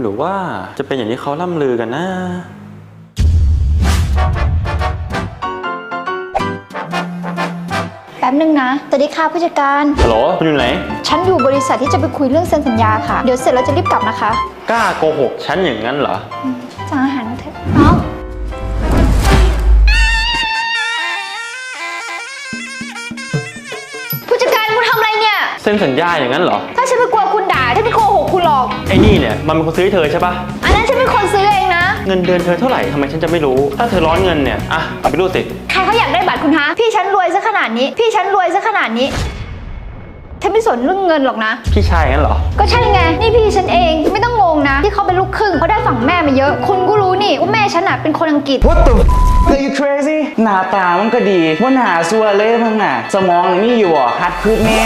หรือว่าจะเป็นอย่างที่เขาล่ำลือกันนะ แป๊บนึงนะสวัสดีค่ะผู้จัดการ ฮัลโหลคุณอยู่ไหน ฉันอยู่บริษัทที่จะไปคุยเรื่องเซ็นสัญญาค่ะ เดี๋ยวเสร็จแล้วจะรีบกลับนะคะกล้าโกหกฉันอย่างนั้นเหรอ สั่งอาหารมาเถอะเอ้าผู้จัดการคุณทำอะไรเนี่ยเซ็นสัญญาอย่างนั้นเหรอ ถ้าฉันไม่กลัว เนี่ยมันเป็นคนซื้อให้เธอใช่ปะอันนั้นฉันเป็นคนซื้อเองนะ เงินเดือนเธอเท่าไหร่ทำไมฉันจะไม่รู้ ถ้าเธอร้อนเงินเนี่ยอะเอาไปรูดสิใครเขาอยากได้บัตรคุณฮะพี่ฉันรวยซะขนาดนี้ พี่ฉันรวยซะขนาดนี้ฉันไม่สนเรื่องเงินหรอกนะ พี่ชายอย่างนั้นเหรอ ก็ใช่ไง นี่พี่ฉันเอง ไม่ต้องงงนะ ที่เขาเป็นลูกครึ่งเขาได้ฝั่งแม่มาเยอะ คุณก็รู้นี่ว่าแม่ฉันน่ะเป็นคนอังกฤษ What the f- are you crazy หน้าตามันก็ดีว่าหน้าซัวเลยมึงอะ สมองนี่มีอยู่อะหัดพืชแม่